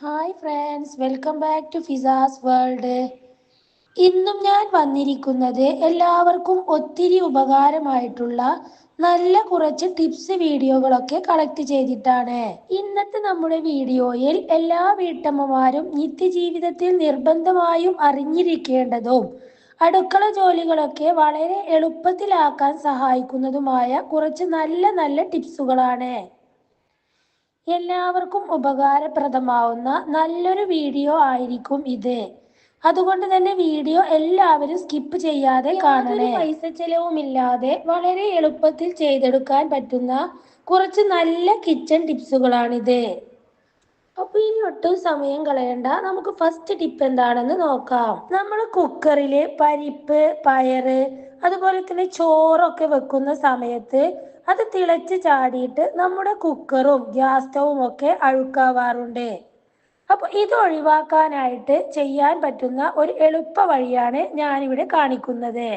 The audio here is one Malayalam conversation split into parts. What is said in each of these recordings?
Hi friends welcome back to Fiza's World ഇന്നും ഞാൻ വന്നിരിക്കുന്നത് എല്ലാവർക്കും ഒത്തിരി ഉപകാരമായിട്ടുള്ള നല്ല കുറച്ച് ടിപ്സ് വീഡിയോകളൊക്കെ കളക്ട് ചെയ്തിട്ടാണ്. ഇന്നത്തെ നമ്മുടെ വീഡിയോയിൽ എല്ലാ വീട്ടമ്മമാരും നിത്യജീവിതത്തിൽ നിർബന്ധമായും അറിഞ്ഞിരിക്കേണ്ടതും അടുക്കള ജോലികളൊക്കെ വളരെ എളുപ്പത്തിലാക്കാൻ സഹായിക്കുന്നതുമായ കുറച്ച് നല്ല നല്ല ടിപ്സുകളാണ് എല്ലാവർക്കും ഉപകാരപ്രദമാവുന്ന നല്ലൊരു വീഡിയോ ആയിരിക്കും ഇത്. അതുകൊണ്ട് തന്നെ വീഡിയോ എല്ലാവരും സ്കിപ്പ് ചെയ്യാതെ കാണണേ. പൈസ ചെലവുമില്ലാതെ വളരെ എളുപ്പത്തിൽ ചെയ്തെടുക്കാൻ പറ്റുന്ന കുറച്ച് നല്ല കിച്ചൺ ടിപ്സുകളാണിത് അപ്പൊ ഇനി ഒട്ടും സമയം കളയണ്ട. നമുക്ക് ഫസ്റ്റ് ടിപ്പ് എന്താണെന്ന് നോക്കാം. നമ്മൾ കുക്കറിൽ പരിപ്പ് പയറ് അതുപോലെ തന്നെ ചോറൊക്കെ വെക്കുന്ന സമയത്ത് അത് തിളച്ച് ചാടിയിട്ട് നമ്മുടെ കുക്കറും ഗ്യാസ് സ്റ്റവും ഒക്കെ അഴുക്കാവാറുണ്ട്. അപ്പോൾ ഇത് ഒഴിവാക്കാനായിട്ട് ചെയ്യാൻ പറ്റുന്ന ഒരു എളുപ്പ വഴിയാണ് ഞാനിവിടെ കാണിക്കുന്നത്.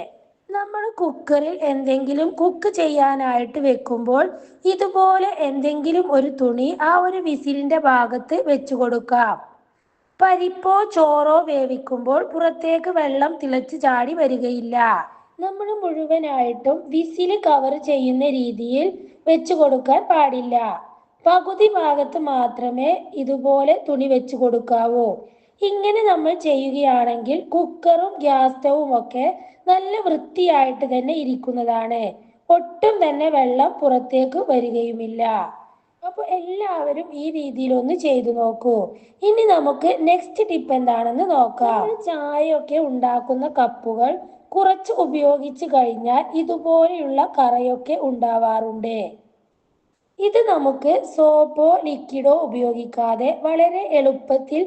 നമ്മൾ കുക്കറിൽ എന്തെങ്കിലും കുക്ക് ചെയ്യാനായിട്ട് വെക്കുമ്പോൾ ഇതുപോലെ എന്തെങ്കിലും ഒരു തുണി ആ ഒരു വിസിലിന്റെ ഭാഗത്ത് വെച്ചു കൊടുക്കാം. പരിപ്പോ ചോറോ വേവിക്കുമ്പോൾ പുറത്തേക്ക് വെള്ളം തിളച്ച് ചാടി വരികയില്ല. നമ്മൾ മുഴുവനായിട്ടും വിസിൽ കവർ ചെയ്യുന്ന രീതിയിൽ വെച്ചു കൊടുക്കാൻ പാടില്ല. പകുതി ഭാഗത്ത് മാത്രമേ ഇതുപോലെ തുണി വെച്ചു കൊടുക്കാവൂ. ഇങ്ങനെ നമ്മൾ ചെയ്യുകയാണെങ്കിൽ കുക്കറും ഗ്യാസ് സ്റ്റവും ഒക്കെ നല്ല വൃത്തിയായിട്ട് തന്നെ ഇരിക്കുന്നതാണ്. ഒട്ടും തന്നെ വെള്ളം പുറത്തേക്ക് വരികയുമില്ല. അപ്പോൾ എല്ലാവരും ഈ രീതിയിൽ ഒന്ന് ചെയ്തു നോക്കൂ. ഇനി നമുക്ക് നെക്സ്റ്റ് ടിപ്പ് എന്താണെന്ന് നോക്കാം. ചായയൊക്കെ ഉണ്ടാക്കുന്ന കപ്പുകൾ കുറച്ച് ഉപയോഗിച്ച് കഴിഞ്ഞാൽ ഇതുപോലെയുള്ള കറയൊക്കെ ഉണ്ടാവാറുണ്ട്. ഇത് നമുക്ക് സോപ്പോ ലിക്വിഡോ ഉപയോഗിക്കാതെ വളരെ എളുപ്പത്തിൽ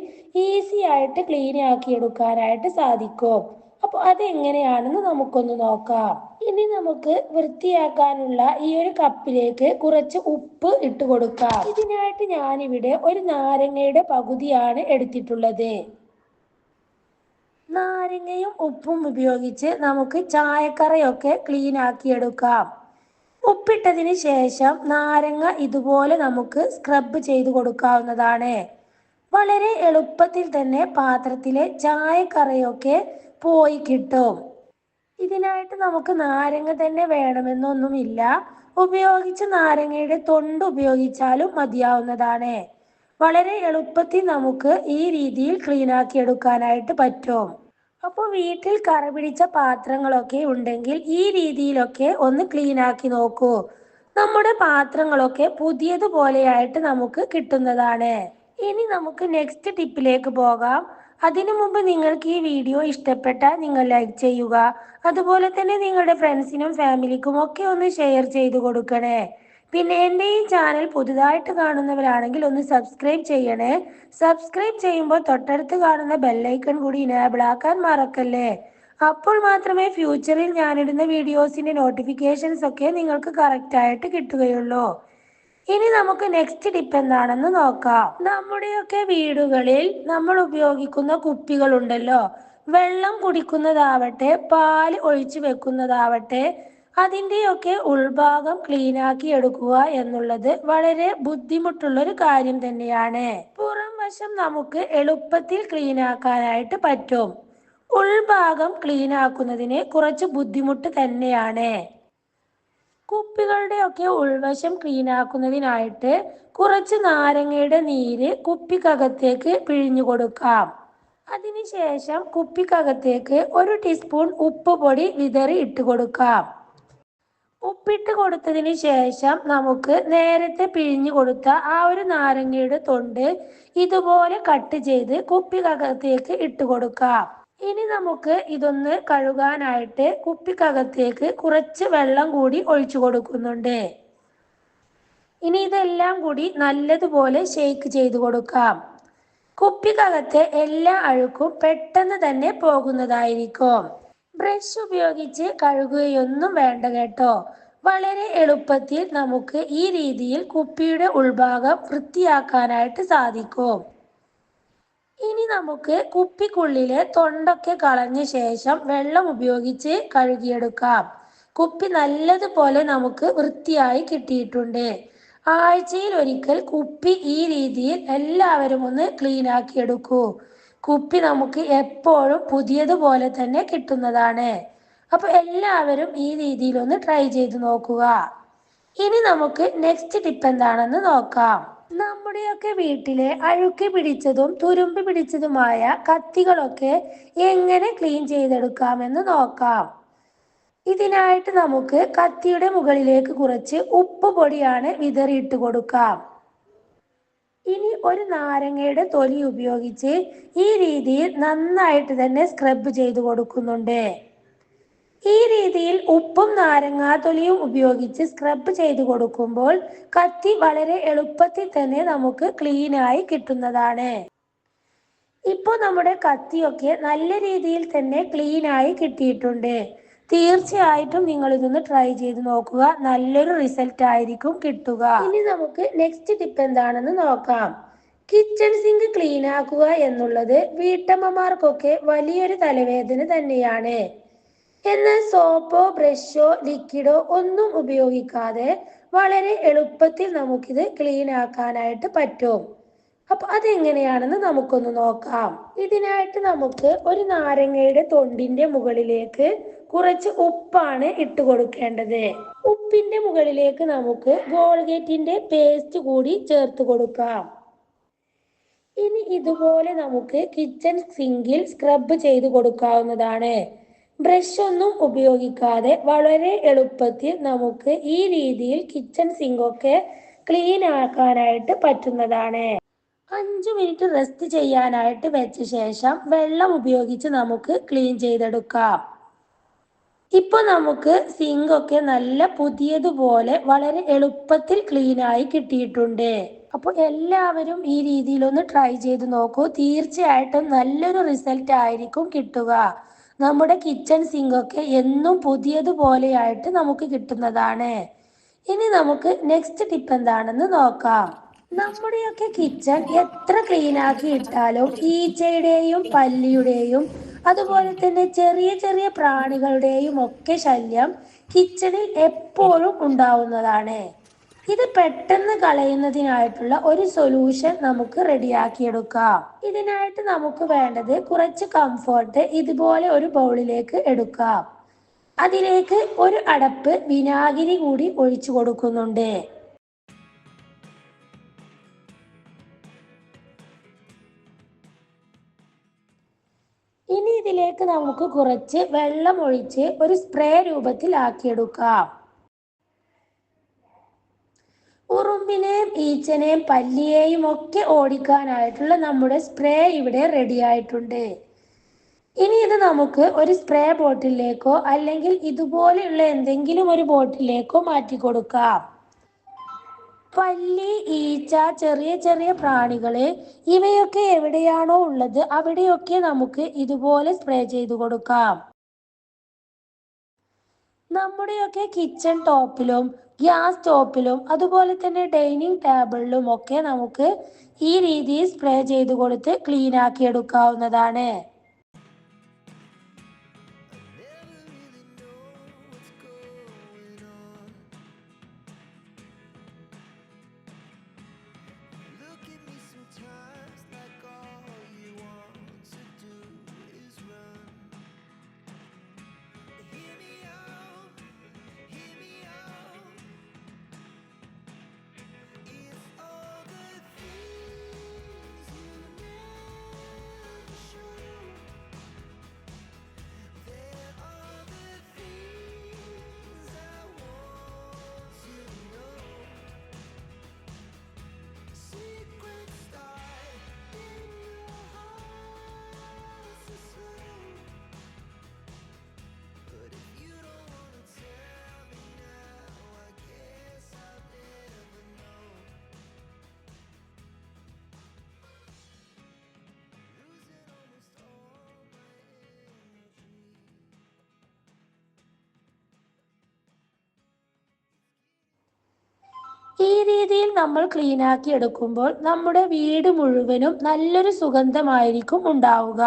ഈസി ആയിട്ട് ക്ലീൻ ആക്കി എടുക്കാനായിട്ട് സാധിക്കും. അപ്പൊ അതെങ്ങനെയാണെന്ന് നമുക്കൊന്ന് നോക്കാം. ഇനി നമുക്ക് വൃത്തിയാക്കാനുള്ള ഈ ഒരു കപ്പിലേക്ക് കുറച്ച് ഉപ്പ് ഇട്ട് കൊടുക്കാം. ഇതിനായിട്ട് ഞാനിവിടെ ഒരു നാരങ്ങയുടെ പകുതിയാണ് എടുത്തിട്ടുള്ളത്. നാരങ്ങയും ഉപ്പും ഉപയോഗിച്ച് നമുക്ക് ചായക്കറയൊക്കെ ക്ലീൻ ആക്കിയെടുക്കാം. ഉപ്പിട്ടതിന് ശേഷം നാരങ്ങ ഇതുപോലെ നമുക്ക് സ്ക്രബ് ചെയ്ത് കൊടുക്കാവുന്നതാണ്. വളരെ എളുപ്പത്തിൽ തന്നെ പാത്രത്തിലെ ചായക്കറയൊക്കെ പോയി കിട്ടും. ഇതിനായിട്ട് നമുക്ക് നാരങ്ങ തന്നെ വേണമെന്നൊന്നുമില്ല. ഉപയോഗിച്ച നാരങ്ങയുടെ തൊണ്ട് ഉപയോഗിച്ചാലും മതിയാവുന്നതാണ്. വളരെ എളുപ്പത്തിൽ നമുക്ക് ഈ രീതിയിൽ ക്ലീൻ ആക്കി എടുക്കാനായിട്ട് പറ്റും. അപ്പോൾ വീട്ടിൽ കറ പിടിച്ച പാത്രങ്ങളൊക്കെ ഉണ്ടെങ്കിൽ ഈ രീതിയിലൊക്കെ ഒന്ന് ക്ലീൻ ആക്കി നോക്കൂ. നമ്മുടെ പാത്രങ്ങളൊക്കെ പുതിയതുപോലെയായിട്ട് നമുക്ക് കിട്ടുന്നതാണ്. ഇനി നമുക്ക് നെക്സ്റ്റ് ടിപ്പിലേക്ക് പോകാം. അതിനു മുമ്പ് നിങ്ങൾക്ക് ഈ വീഡിയോ ഇഷ്ടപ്പെട്ടാൽ നിങ്ങൾ ലൈക്ക് ചെയ്യുക. അതുപോലെ തന്നെ നിങ്ങളുടെ ഫ്രണ്ട്സിനും ഫാമിലിക്കും ഒക്കെ ഒന്ന് ഷെയർ ചെയ്തു കൊടുക്കണേ. പിന്നെ എന്റെ ഈ ചാനൽ പുതുതായിട്ട് കാണുന്നവരാണെങ്കിൽ ഒന്ന് സബ്സ്ക്രൈബ് ചെയ്യണേ. സബ്സ്ക്രൈബ് ചെയ്യുമ്പോൾ തൊട്ടടുത്ത് കാണുന്ന ബെല്ലൈക്കൺ കൂടി ഇനേബിൾ ആക്കാൻ മറക്കല്ലേ അപ്പോൾ മാത്രമേ ഫ്യൂച്ചറിൽ ഞാനിടുന്ന വീഡിയോസിന്റെ നോട്ടിഫിക്കേഷൻസ് ഒക്കെ നിങ്ങൾക്ക് കറക്റ്റ് ആയിട്ട് കിട്ടുകയുള്ളൂ. ഇനി നമുക്ക് നെക്സ്റ്റ് ടിപ്പ് എന്താണെന്ന് നോക്കാം. നമ്മുടെയൊക്കെ വീടുകളിൽ നമ്മൾ ഉപയോഗിക്കുന്ന കുപ്പികളുണ്ടല്ലോ. വെള്ളം കുടിക്കുന്നതാവട്ടെ പാൽ ഒഴിച്ചു വെക്കുന്നതാവട്ടെ അതിന്റെയൊക്കെ ഉൾഭാഗം ക്ലീനാക്കി എടുക്കുക എന്നുള്ളത് വളരെ ബുദ്ധിമുട്ടുള്ളൊരു കാര്യം തന്നെയാണ്. പുറം വശം നമുക്ക് എളുപ്പത്തിൽ ക്ലീനാക്കാനായിട്ട് പറ്റും. ഉൾഭാഗം ക്ലീനാക്കുന്നതിന് കുറച്ച് ബുദ്ധിമുട്ട് തന്നെയാണ്. കുപ്പികളുടെ ഒക്കെ ഉൾവശം ക്ലീൻ ആക്കുന്നതിനായിട്ട് കുറച്ച് നാരങ്ങയുടെ നീര് കുപ്പിക്കകത്തേക്ക് പിഴിഞ്ഞു കൊടുക്കാം. അതിനുശേഷം കുപ്പിക്കകത്തേക്ക് ഒരു ടീസ്പൂൺ ഉപ്പ് പൊടി വിതറി ഇട്ട് കൊടുക്കാം. ഉപ്പിട്ട് കൊടുത്തതിന് ശേഷം നമുക്ക് നേരത്തെ പിഴിഞ്ഞു കൊടുത്ത ആ ഒരു നാരങ്ങയുടെ തൊണ്ട് ഇതുപോലെ കട്ട് ചെയ്ത് കുപ്പിക്കകത്തേക്ക് ഇട്ട് കൊടുക്കാം. ഇനി നമുക്ക് ഇതൊന്ന് കഴുകാനായിട്ട് കുപ്പിക്കകത്തേക്ക് കുറച്ച് വെള്ളം കൂടി ഒഴിച്ചു കൊടുക്കുന്നുണ്ട്. ഇനി ഇതെല്ലാം കൂടി നല്ലതുപോലെ ഷേക്ക് ചെയ്തു കൊടുക്കാം. കുപ്പിക്കകത്തെ എല്ലാ അഴുക്കും പെട്ടെന്ന് തന്നെ പോകുന്നതായിരിക്കും. ബ്രഷ് ഉപയോഗിച്ച് കഴുകുകയൊന്നും വേണ്ട കേട്ടോ. വളരെ എളുപ്പത്തിൽ നമുക്ക് ഈ രീതിയിൽ കുപ്പിയുടെ ഉൾഭാഗം വൃത്തിയാക്കാനായിട്ട് സാധിക്കും. ഇനി നമുക്ക് കുപ്പിക്കുള്ളിലെ തൊണ്ടൊക്കെ കളഞ്ഞ ശേഷം വെള്ളം ഉപയോഗിച്ച് കഴുകിയെടുക്കാം. കുപ്പി നല്ലതുപോലെ നമുക്ക് വൃത്തിയായി കിട്ടിയിട്ടുണ്ട്. ആഴ്ചയിൽ ഒരിക്കൽ കുപ്പി ഈ രീതിയിൽ എല്ലാവരും ഒന്ന് ക്ലീൻ ആക്കി എടുക്കൂ. കുപ്പി നമുക്ക് എപ്പോഴും പുതിയതുപോലെ തന്നെ കിട്ടുന്നതാണ്. അപ്പൊ എല്ലാവരും ഈ രീതിയിൽ ഒന്ന് ട്രൈ ചെയ്ത് നോക്കുക. ഇനി നമുക്ക് നെക്സ്റ്റ് ടിപ്പ് എന്താണെന്ന് നോക്കാം. നമ്മുടെയൊക്കെ വീട്ടിലെ അഴുക്കി പിടിച്ചതും തുരുമ്പ് പിടിച്ചതുമായ കത്തികളൊക്കെ എങ്ങനെ ക്ലീൻ ചെയ്തെടുക്കാമെന്ന് നോക്കാം. ഇതിനായിട്ട് നമുക്ക് കത്തിയുടെ മുകളിലേക്ക് കുറച്ച് ഉപ്പ് പൊടിയാണ് വിതറിയിട്ട് കൊടുക്കാം. ഇനി ഒരു നാരങ്ങയുടെ തൊലി ഉപയോഗിച്ച് ഈ രീതിയിൽ നന്നായിട്ട് തന്നെ സ്ക്രബ് ചെയ്ത് കൊടുക്കുന്നുണ്ട്. ഈ രീതിയിൽ ഉപ്പും നാരങ്ങാതൊലിയും ഉപയോഗിച്ച് സ്ക്രബ് ചെയ്ത് കൊടുക്കുമ്പോൾ കത്തി വളരെ എളുപ്പത്തിൽ തന്നെ നമുക്ക് ക്ലീനായി കിട്ടുന്നതാണ്. ഇപ്പോൾ നമ്മുടെ കത്തിയൊക്കെ നല്ല രീതിയിൽ തന്നെ ക്ലീനായി കിട്ടിയിട്ടുണ്ട്. തീർച്ചയായിട്ടും നിങ്ങൾ ഇതൊന്ന് ട്രൈ ചെയ്ത് നോക്കുക. നല്ലൊരു റിസൾട്ട് ആയിരിക്കും കിട്ടുക. ഇനി നമുക്ക് നെക്സ്റ്റ് ടിപ്പ് എന്താണെന്ന് നോക്കാം. കിച്ചൺ സിങ്ക് ക്ലീൻ ആക്കുക എന്നുള്ളത് വീട്ടമ്മമാർക്കൊക്കെ വലിയൊരു തലവേദന തന്നെയാണ്. എന്നാൽ സോപ്പോ ബ്രഷോ ലിക്വിഡോ ഒന്നും ഉപയോഗിക്കാതെ വളരെ എളുപ്പത്തിൽ നമുക്കിത് ക്ലീൻ ആക്കാനായിട്ട് പറ്റും. അപ്പൊ അതെങ്ങനെയാണെന്ന് നമുക്കൊന്ന് നോക്കാം. ഇതിനായിട്ട് നമുക്ക് ഒരു നാരങ്ങയുടെ തൊണ്ടിന്റെ മുകളിലേക്ക് കുറച്ച് ഉപ്പാണ് ഇട്ട് കൊടുക്കേണ്ടത്. ഉപ്പിന്റെ മുകളിലേക്ക് നമുക്ക് ഗോൾഗേറ്റിന്റെ പേസ്റ്റ് കൂടി ചേർത്ത് കൊടുക്കാം. ഇനി ഇതുപോലെ നമുക്ക് കിച്ചൺ സിങ്കിൽ സ്ക്രബ് ചെയ്ത് കൊടുക്കാവുന്നതാണ്. ബ്രഷ് ഒന്നും ഉപയോഗിക്കാതെ വളരെ എളുപ്പത്തിൽ നമുക്ക് ഈ രീതിയിൽ കിച്ചൺ സിങ്കൊക്കെ ക്ലീൻ ആക്കാനായിട്ട് പറ്റുന്നതാണ്. അഞ്ചു മിനിറ്റ് റെസ്റ്റ് ചെയ്യാനായിട്ട് വെച്ച ശേഷം വെള്ളം ഉപയോഗിച്ച് നമുക്ക് ക്ലീൻ ചെയ്തെടുക്കാം. ഇപ്പൊ നമുക്ക് സിങ്ക് ഒക്കെ നല്ല പുതിയതുപോലെ വളരെ എളുപ്പത്തിൽ ക്ലീൻ ആയി കിട്ടിയിട്ടുണ്ട്. അപ്പോൾ എല്ലാവരും ഈ രീതിയിൽ ഒന്ന് ട്രൈ ചെയ്ത് നോക്കൂ. തീർച്ചയായിട്ടും നല്ലൊരു റിസൾട്ട് ആയിരിക്കും കിട്ടുക. നമ്മുടെ കിച്ചൺ സിങ്ക് ഒക്കെ എന്നും പുതിയതുപോലെയായിട്ട് നമുക്ക് കിട്ടുന്നതാണ്. ഇനി നമുക്ക് നെക്സ്റ്റ് ടിപ്പ് എന്താണെന്ന് നോക്കാം. നമ്മുടെയൊക്കെ കിച്ചൺ എത്ര ക്ലീൻ ആക്കി ഇട്ടാലും ഈച്ചയുടെയും പല്ലിയുടെയും അതുപോലെ തന്നെ ചെറിയ ചെറിയ പ്രാണികളുടെയും ഒക്കെ ശല്യം കിച്ചണിൽ എപ്പോഴും ഉണ്ടാവുന്നതാണ്. ഇത് പെട്ടെന്ന് കളയുന്നതിനായിട്ടുള്ള ഒരു സൊല്യൂഷൻ നമുക്ക് റെഡിയാക്കിയെടുക്കാം ഇതിനായിട്ട് നമുക്ക് വേണ്ടത് കുറച്ച് കംഫോർട്ട് ഇതുപോലെ ഒരു ബൗളിലേക്ക് എടുക്കാം. അതിലേക്ക് ഒരു അടപ്പ് വിനാഗിരി കൂടി ഒഴിച്ചു കൊടുക്കുന്നുണ്ട്. ഇതിലേക്ക് നമുക്ക് കുറച്ച് വെള്ളം ഒഴിച്ച് ഒരു സ്പ്രേ രൂപത്തിൽ ആക്കിയെടുക്കാം. ഉറുമ്പിനെയും ഈച്ചനെയും പല്ലിയെയും ഒക്കെ ഓടിക്കാനായിട്ടുള്ള നമ്മുടെ സ്പ്രേ ഇവിടെ റെഡി ആയിട്ടുണ്ട്. ഇനി ഇത് നമുക്ക് ഒരു സ്പ്രേ ബോട്ടിലേക്കോ അല്ലെങ്കിൽ ഇതുപോലെയുള്ള എന്തെങ്കിലും ഒരു ബോട്ടിലേക്കോ മാറ്റി കൊടുക്കാം പല്ലി ഈച്ച ചെറിയ ചെറിയ പ്രാണികൾ ഇവയൊക്കെ എവിടെയാണോ ഉള്ളത് അവിടെയൊക്കെ നമുക്ക് ഇതുപോലെ സ്പ്രേ ചെയ്തു കൊടുക്കാം. നമ്മുടെയൊക്കെ കിച്ചൺ ടോപ്പിലും ഗ്യാസ് ടോപ്പിലും അതുപോലെ തന്നെ ഡൈനിങ് ടേബിളിലും ഒക്കെ നമുക്ക് ഈ രീതിയിൽ സ്പ്രേ ചെയ്ത് കൊടുത്ത് ക്ലീൻ ആക്കി എടുക്കാവുന്നതാണ്. ഈ രീതിയിൽ നമ്മൾ ക്ലീൻ ആക്കി എടുക്കുമ്പോൾ നമ്മുടെ വീട് മുഴുവനും നല്ലൊരു സുഗന്ധമായിരിക്കും ഉണ്ടാവുക.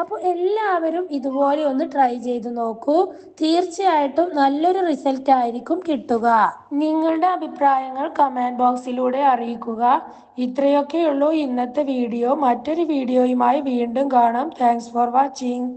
അപ്പോൾ എല്ലാവരും ഇതുപോലെ ഒന്ന് ട്രൈ ചെയ്ത് നോക്കൂ. തീർച്ചയായിട്ടും നല്ലൊരു റിസൾട്ട് ആയിരിക്കും കിട്ടുക. നിങ്ങളുടെ അഭിപ്രായങ്ങൾ കമന്റ് ബോക്സിലൂടെ അറിയിക്കുക. ഇത്രയൊക്കെയുള്ളൂ ഇന്നത്തെ വീഡിയോ മറ്റൊരു വീഡിയോയുമായി വീണ്ടും കാണാം. Thanks for watching